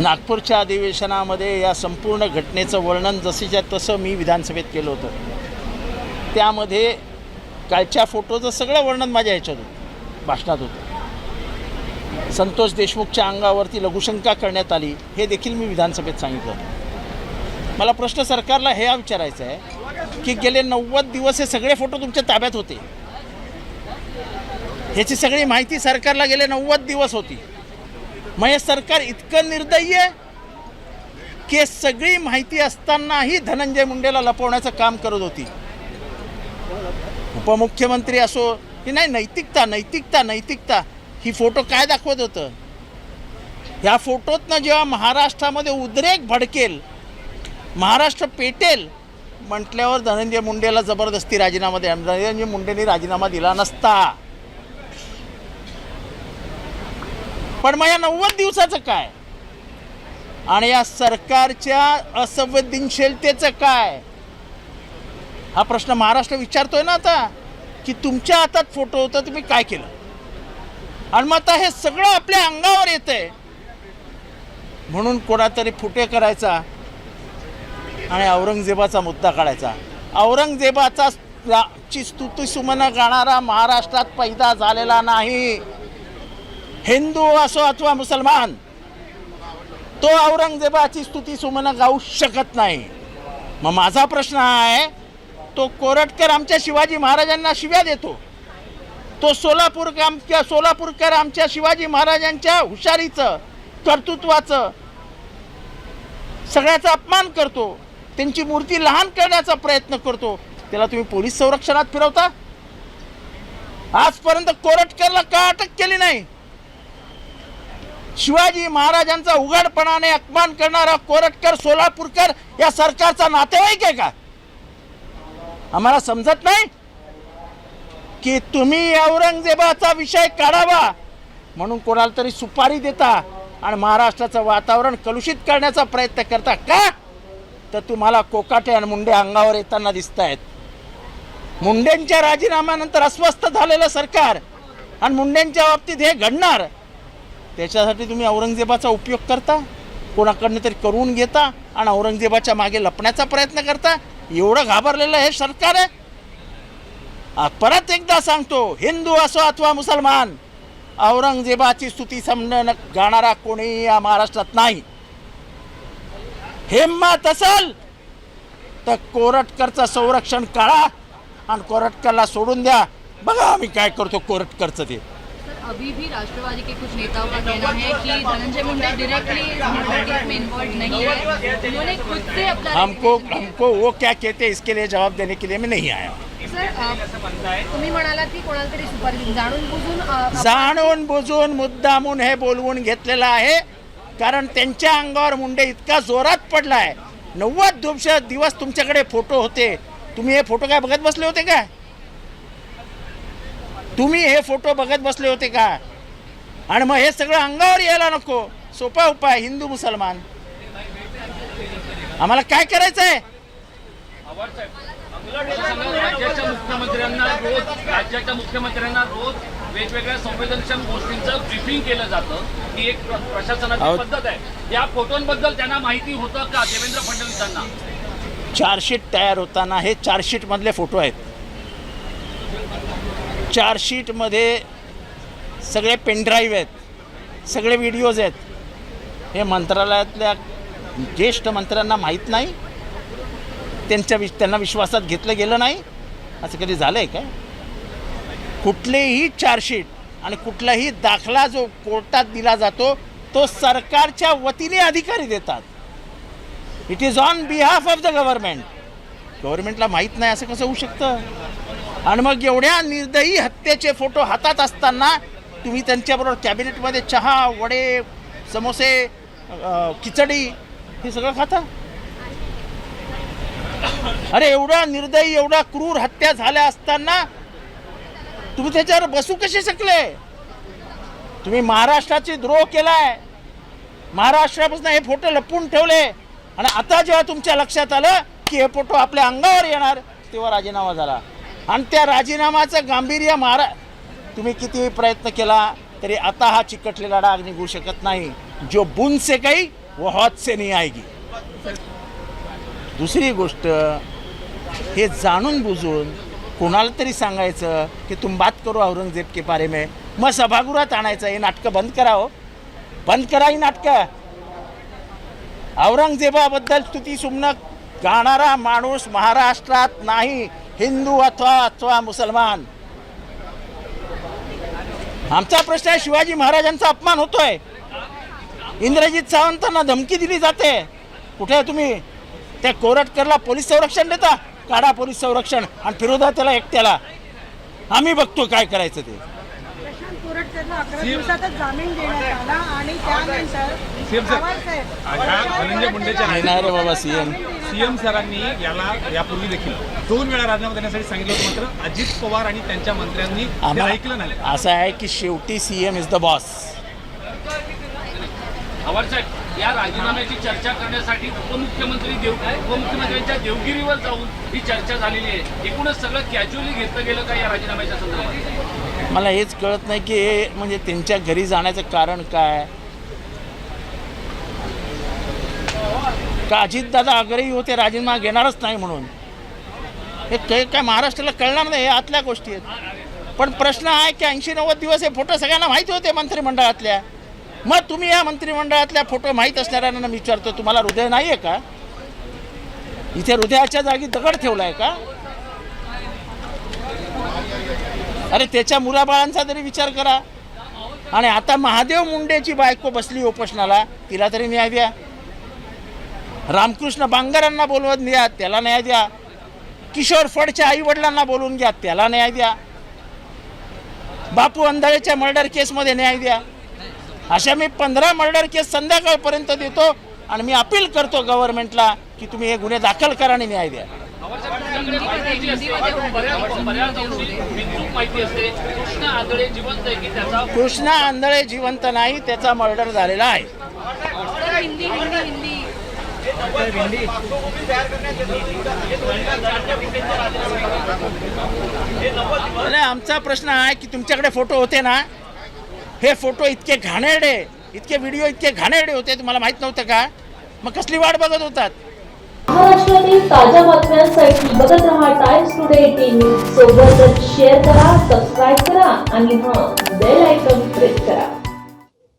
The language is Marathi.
नागपूरच्या अधिवेशनामध्ये या संपूर्ण घटनेचं वर्णन जसेच्या तसं मी विधानसभेत केलं होतं. त्यामध्ये कालच्या फोटोचं सगळं वर्णन माझ्या ह्याच्यात होतं भाषणात होतं. संतोष देशमुखच्या अंगावरती लघुशंका करण्यात आली हे देखील मी विधानसभेत सांगितलं मला प्रश्न सरकारला हे विचारायचं आहे की गेले नव्वद दिवस हे सगळे फोटो तुमच्या ताब्यात होते. ह्याची सगळी माहिती सरकारला गेले नव्वद दिवस होती. मग हे सरकार इतकं निर्दयी आहे की सगळी माहिती असतानाही धनंजय मुंडेला लपवण्याचं काम करत होती. उपमुख्यमंत्री असो की नाही नैतिकता नैतिकता नैतिकता ही फोटो काय दाखवत होतं? ह्या फोटोतनं जेव्हा महाराष्ट्रामध्ये उद्रेक भडकेल महाराष्ट्र पेटेल म्हटल्यावर धनंजय मुंडेला जबरदस्ती राजीनामा द्या. धनंजय मुंडेंनी राजीनामा दिला नसता. पण मग या नव्वद दिवसाचं काय? आणि या सरकारच्या असंवेदनशीलतेचं काय? हा प्रश्न महाराष्ट्र विचारतोय ना आता की तुमच्या हातात फोटो होता तुम्ही काय केलं? आणि मग आता हे सगळं आपल्या अंगावर येतंय. म्हणून कोणातरी फुटे करायचा आणि औरंगजेबाचा मुद्दा काढायचा. औरंगजेबाचा ची स्तुती सुमनं गाणारा महाराष्ट्रात पैदा झालेला नाही. हिंदू असो अथवा मुसलमान तो औरंगजेबाची स्तुती सुमना गाऊ शकत नाही. मग माझा प्रश्न आहे तो कोरटकर आमच्या शिवाजी महाराजांना शिव्या देतो. तो सोलापूर आमच्या सोलापूरकर आमच्या शिवाजी महाराजांच्या हुशारीचं कर्तृत्वाचं सगळ्याचा अपमान करतो. त्यांची मूर्ती लहान करण्याचा प्रयत्न करतो. त्याला तुम्ही पोलीस संरक्षणात फिरवता? आजपर्यंत कोरटकरला का अटक केली नाही? शिवाजी महाराजांचा उघडपणाने अपमान करणारा कोरटकर सोलापूरकर या सरकारचा नातेवाईक आहे का? आम्हाला समजत नाही? की तुम्ही औरंगजेबाचा विषय काढावा म्हणून कोणाला तरी सुपारी देता आणि महाराष्ट्राचं वातावरण कलुषित करण्याचा प्रयत्न करता का? तर तुम्हाला कोकाटे आणि मुंडे अंगावर येताना दिसत आहेत मुंडेंच्या राजीनाम्यानंतर अस्वस्थ झालेलं सरकार आणि मुंडेंच्या बाबतीत हे घडणार. त्याच्यासाठी तुम्ही औरंगजेबाचा उपयोग करता कोणाकडनं तरी करून घेता आणि औरंगजेबाच्या मागे लपण्याचा प्रयत्न करता. एवढं घाबरलेलं हे सरकार आहे. परत एकदा सांगतो हिंदू असो अथवा मुसलमान औरंगजेबाची स्तुती समजणं गाणारा कोणी या महाराष्ट्रात नाही. हिंमत असेल तर कोरटकरचं संरक्षण काढा आणि कोरटकरला सोडून द्या. बघा आम्ही काय करतो कोरटकरचं ते. अभी भी राष्ट्रवादी के कुछ नेताओं का कहना है कि धनंजय मुंडे डायरेक्टली में इन्वॉल्व नहीं है। उन्होंने खुद से अपना हमको हमको वो क्या कहते हैं इसके लिए जवाब देने के लिए मैं नहीं आया। सर अ, तुम्ही म्हणालात की कोणाला तरी सुपारी दिली. जाणून बुजून जाणून मुद्दामून हे बोलवून घेतलेलं आहे. कारण त्यांच्या अंगावर मुंडे इतका जोरात पडलाय. नव्वद दिवस दिवस तुमच्याकडे फोटो होते. तुम्ही हे फोटो काय बघत बसले होते का? तुम्ही हे फोटो बघत बसले होते का? आणि मग हे सगळं अंगावर यायला नको. सोपा उपाय हिंदू मुसलमान. आम्हाला काय करायचं आहे राज्याच्या मुख्यमंत्र्यांना रोज राज्याच्या मुख्यमंत्र्यांना रोज वेगवेगळ्या संवेदनशील गोष्टींचं ब्रीफिंग केलं जातं. ही एक प्र- प्रशासनाची अहो. पद्धत आहे. या फोटोंबद्दल त्यांना माहिती होतं का देवेंद्र फडणवीसांना? चार्जशीट तयार होताना हे चार्जशीटमधले फोटो आहेत. चार्जशीटमध्ये सगळे पेनड्राईव्ह आहेत सगळे व्हिडिओज आहेत. हे मंत्रालयातल्या ज्येष्ठ मंत्र्यांना माहीत नाही. त्यांच्या विश त्यांना विश्वासात घेतलं गेलं नाही. असं कधी झालं आहे काय? कुठलेही चार्जशीट आणि कुठलाही दाखला जो कोर्टात दिला जातो तो सरकारच्या वतीने अधिकारी देतात. It is on behalf of the government गव्हर्नमेंटला माहीत नाही असं कसं होऊ शकतं? आणि मग एवढ्या निर्दयी हत्येचे फोटो हातात असताना तुम्ही त्यांच्याबरोबर कॅबिनेटमध्ये चहा वडे समोसे खिचडी हे सगळं खाता? अरे एवढा निर्दयी एवढा क्रूर हत्या झाल्या असताना तुम्ही त्याच्यावर बसू कसे शकले? तुम्ही महाराष्ट्राची द्रोह केलाय. महाराष्ट्रापासून हे फोटो लपवून ठेवले. आणि आता जेव्हा तुमच्या लक्षात आलं की हे फोटो आपल्या अंगावर येणार. तेव्हा राजीनामा झाला. आणि त्या राजीनामाचं गांभीर्य महारा तुम्ही किती प्रयत्न केला तरी आता हा चिकटलेला डाग निघू शकत नाही. जो बुन से काही व हौद से नाही आएगी. दुसरी गोष्ट हे जाणून बुजून कोणाला तरी सांगायचं की तुम बात करू औरंगजेब के बारे में. मग सभागृहात आणायचं हे नाटकं बंद करा हो. बंद करा ही नाटकं. औरंगजेबाबद्दल स्तुती सुमनं गाणारा माणूस महाराष्ट्रात नाही हिंदू अथवा अथवा मुसलमान. आमचा प्रश्न आहे शिवाजी महाराजांचा अपमान होतोय. इंद्रजित सावंतांना धमकी दिली जाते. कुठे आहे तुम्ही? त्या कोरटकरला पोलीस संरक्षण देता? काढा पोलीस संरक्षण आणि फिरोधा त्याला एकट्याला. आम्ही बघतो काय करायचं ते. प्रशांत कोरटकरला अकरा दिवसातच जामीन देण्यात आला आणि त्यानंतर पवारसाहेब ह्या धनंजय मुंडेच्या येणार रे बाबा सीएम. सीएम सरांनी याला यापूर्वी देखील दोन वेळा राजीनामा देण्यासाठी सांगितलं होतं मात्र अजित पवार आणि त्यांच्या मंत्र्यांनी ऐकलं नाही. असं आहे की शेवटी सीएम इज द बॉस साहेब या राजीनाम्याची चर्चा करण्यासाठी उपमुख्यमंत्री देव उपमुख्यमंत्र्यांच्या देवगिरीवर जाऊन ही चर्चा झालेली आहे. एकूणच सगळं कॅज्युअली घेतलं गेलं का या राजीनाम्याच्या संदर्भात? मला हेच कळत नाही की हे म्हणजे त्यांच्या घरी जाण्याचं कारण काय? का अजितदादा आग्रही होते राजीनामा घेणारच नाही म्हणून. हे काही काय महाराष्ट्राला कळणार नाही हे आतल्या गोष्टी आहेत. पण प्रश्न आहे की ऐंशी नव्वद दिवस हे फोटो सगळ्यांना माहिती होते मंत्रिमंडळातल्या. मग तुम्ही या मंत्रिमंडळातल्या फोटो माहीत असणाऱ्यांना विचारतो तुम्हाला हृदय नाही आहे का? इथे हृदयाच्या जागी दगड ठेवला आहे का? अरे त्याच्या मुलाबाळांचा तरी विचार करा. आणि आता महादेव मुंडेची बायको बसली उपोषणाला तिला तरी न्याय द्या. रामकृष्ण बांगरांना बोलवून द्या त्याला न्याय द्या. किशोर फडच्या आईवडिलांना बोलवून घ्या त्याला न्याय द्या. बापू अंधळेच्या मर्डर केसमध्ये न्याय द्या. अशा मी पंधरा मर्डर केस संध्याकाळपर्यंत देतो आणि मी अपील करतो गव्हर्नमेंटला की तुम्ही हे गुन्हे दाखल करा आणि न्याय द्या. कृष्णा आंधळे जिवंत नाही त्याचा मर्डर झालेला आहे. सर हिंदी आमचा प्रश्न आहे की तुमच्याकडे फोटो होते ना हे फोटो इतके घाणेरडे इतके व्हिडिओ इतके घाणेरडे होते तुम्हाला माहीत नव्हतं का? मग कसली वाट बघत होतात? महाराष्ट्रातील ताज्या बातम्यांसाठी बघत राहा टाइम्स टुडे एटीन न्यूज सोबतच शेअर करा सबस्क्राईब करा आणि हां बेल आयकॉन प्रेस करा.